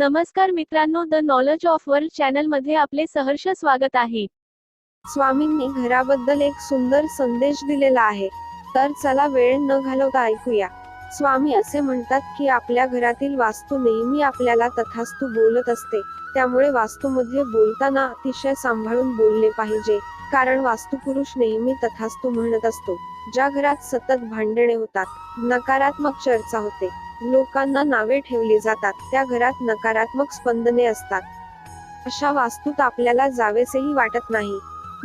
नमस्कार मित्रांनो the knowledge of world चॅनलमध्ये आपले सहर्ष स्वागत आहे. स्वामींनी घराबद्दल एक सुंदर संदेश दिलेला आहे. तर चला वेळ न घालवता ऐकूया. स्वामी असे म्हणतात की आपल्या घरातील वास्तू नेहमी आपल्याला तथास्तू बोलत असते. त्यामुळे वास्तूमध्ये बोलताना अतिशय सांभाळून बोलले पाहिजे. कारण वास्तुपुरुष नेहमी तथास्तू म्हणत असतो. ज्या घरात सतत भांडणे होतात नकारात्मक चर्चा होते. लोकांना नावे ठेवली जातात त्या घरात नकारात्मक स्पंदने असतात. अशा वास्तूत आपल्याला जावेसेही वाटत नाही.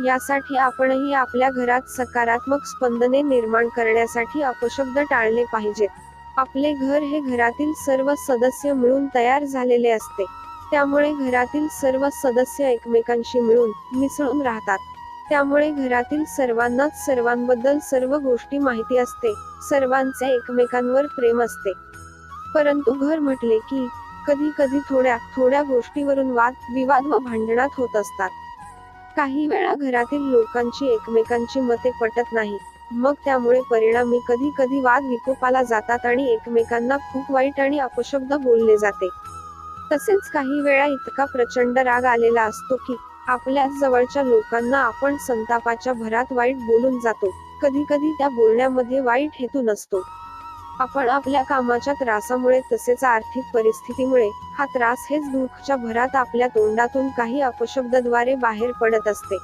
यासाठी आपणही आपल्या घरात सकारात्मक स्पंदने निर्माण करण्यासाठी अपशब्द टाळले पाहिजेत. आपले घर हे घरातील सर्व सदस्य मिळून तयार झालेले असते. त्यामुळे घरातील सर्व सदस्य एकमेकांशी मिळून मिसळून राहतात. त्यामुळे घरातील सर्वांनाच सर्वांबद्दल सर्व गोष्टी माहिती असते. सर्वांचे एकमेकांवर प्रेम असते. परंतु घर म्हटले की कधी कधी थोड्या थोड्या गोष्टीवरून वाद विवाद व भांडणात होत असतात. काही वेळा घरातील लोकांची एकमेकांची मते पटत नाही. मग त्यामुळे परिणामी कधी कधी वाद विकोपाला जातात आणि एकमेकांना खूप वाईट आणि अपशब्द बोलले जाते. तसेच काही वेळा इतका प्रचंड राग आलेला असतो की आपल्या जवळच्या लोकांना आपण संतापाच्या भरात वाईट बोलून जातो. कधी कधी त्या बोलण्यामध्ये वाईट हेतू नसतो. आपण आपल्या कामाच्या त्रासामुळे तसेच आर्थिक परिस्थितीमुळे हा त्रास हेच दुःखच्या भरात आपल्या तोंडातून काही अपशब्दाद्वारे बाहेर पडत असते.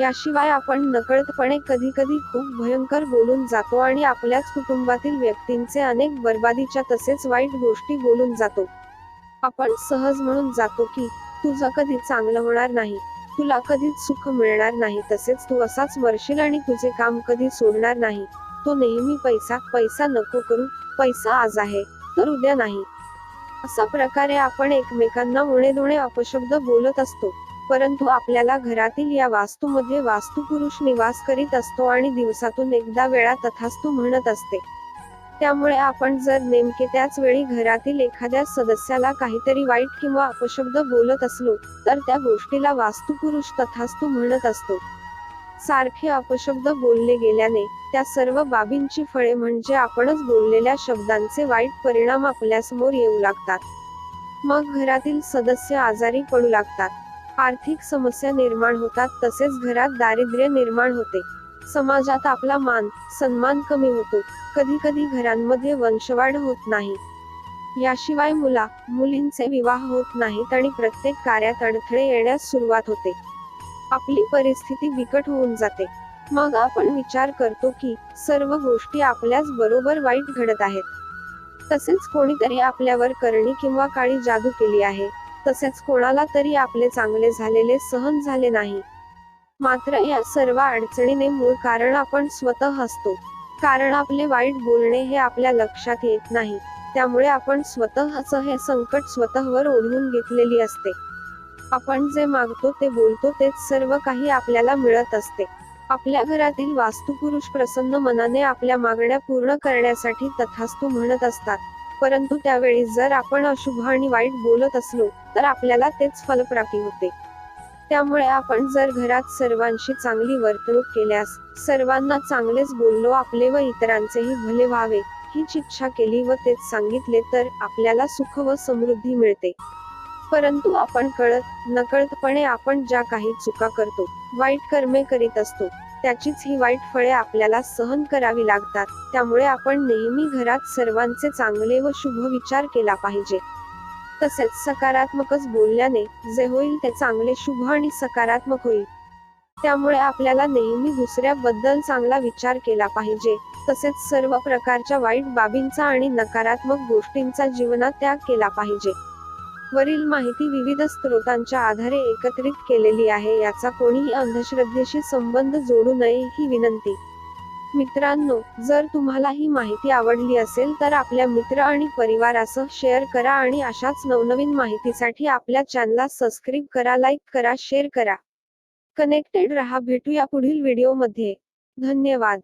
याशिवाय आपण नकळतपणे कधी कधी खूप भयंकर बोलून जातो आणि आपल्याच कुटुंबातील व्यक्तींचे अनेक बर्बादीच्या तसेच वाईट गोष्टी बोलून जातो. आपण सहज म्हणून जातो की तुझं कधी चांगलं होणार नाही. तुला कधीच सुख मिळणार नाही. तसेच तू असाच मरशील आणि तुझे काम कधी सोडणार नाही. तो नेहमी पैसा पैसा नको करू पैसा आज आहे तर उद्या नाही. अशा प्रकारे आपण एकमेकांना उणे दुणे अपशब्द बोलत असतो परंतु आपल्याला घरातील या वास्तूमध्ये वास्तुपुरुष निवास करीत असतो आणि दिवसातून एकदा वेळा तथास्तू म्हणत असते. त्यामुळे आपण जर नेमके त्याच वेळी घरातील एखाद्या सदस्याला काहीतरी वाईट किंवा अपशब्द बोलत असलो तर त्या गोष्टीला वास्तुपुरुष तथास्तू म्हणत असतो. सारखे अपशब्द बोलले गेल्याने त्या सर्व बाबींची फळे म्हणजे आपणच बोललेल्या शब्दांचे वाईट परिणाम आपल्यासमोर येऊ लागतात. मग घरातील सदस्य आजारी पडू लागतात. आर्थिक समस्या निर्माण होतात तसेच घरात दारिद्र्य निर्माण होते. समाजात आपला मान सन्मान कमी होतो. कधी कधी घरांमध्ये वंशवाढ होत नाही. याशिवाय मुला मुलींचे विवाह होत नाहीत आणि प्रत्येक कार्यात अडथळे येण्यास सुरुवात होते. आपली परिस्थिती बिकट होऊन जाते. मग आपण विचार करतो की सर्व गोष्टी आपल्याच बरोबर वाईट घडत आहेत. तसेच कोणीतरी आपल्यावर करणी किंवा काळी जादू केली आहे. तसेच कोणाला तरी आपले चांगले झालेले सहन झाले नाही. मात्र या सर्व अडचणीने मूळ कारण आपण स्वतः असतो. कारण आपले वाईट बोलणे हे आपल्या लक्षात येत नाही. त्यामुळे आपण स्वतःच हे संकट स्वतःवर ओढवून घेतलेली असते. आपण जे मागतो ते बोलतो तेच सर्व काही आपल्याला मिळत असते. आपल्या घरातील वास्तुपुरुष प्रसन्न मनाने आपल्या मागण्या पूर्ण करण्यासाठी तथास्तू म्हणत असतात. परंतु त्यावेळी जर आपण अशुभ आणि वाईट बोलत असलो तर आपल्याला तेच फलप्राप्ती होते. त्यामुळे आपण जर घरात सर्वांशी चांगली वर्तणूक केल्यास सर्वांना चांगलेच बोललो आपले व इतरांचेही भले व्हावे हीच इच्छा केली व तेच सांगितले तर आपल्याला सुख व समृद्धी मिळते. परंतु आपण कळत नकळतपणे आपण ज्या काही चुका करतो वाईट कर्मे करीत असतो त्याचीच ही वाईट फळे आपल्याला सहन करावी लागतात. त्यामुळे आपण नेहमी घरात सर्वांचे चांगले व शुभ विचार केला पाहिजे. तसेच सकारात्मकच बोलल्याने जे होईल ते चांगले शुभ आणि सकारात्मक होईल. त्यामुळे आपल्याला नेहमी दुसऱ्याबद्दल चांगला विचार केला पाहिजे. तसेच सर्व प्रकारच्या वाईट बाबींचा आणि नकारात्मक गोष्टींचा जीवनात त्याग केला पाहिजे. वरील माहिती विविध स्रोतांच्या आधारे एकत्रित केलेली आहे याचा कोणीही अंधश्रद्धेशी संबंध जोडू नये ही विनंती. मित्रांनो जर तुम्हाला ही माहिती आवडली असेल तर आपल्या मित्र आणि परिवारासह शेअर करा आणि अशाच नवनवीन माहितीसाठी आपल्या चॅनलला सबस्क्राईब करा लाईक करा शेअर करा. कनेक्टेड रहा भेटूया पुढील व्हिडिओमध्ये. धन्यवाद.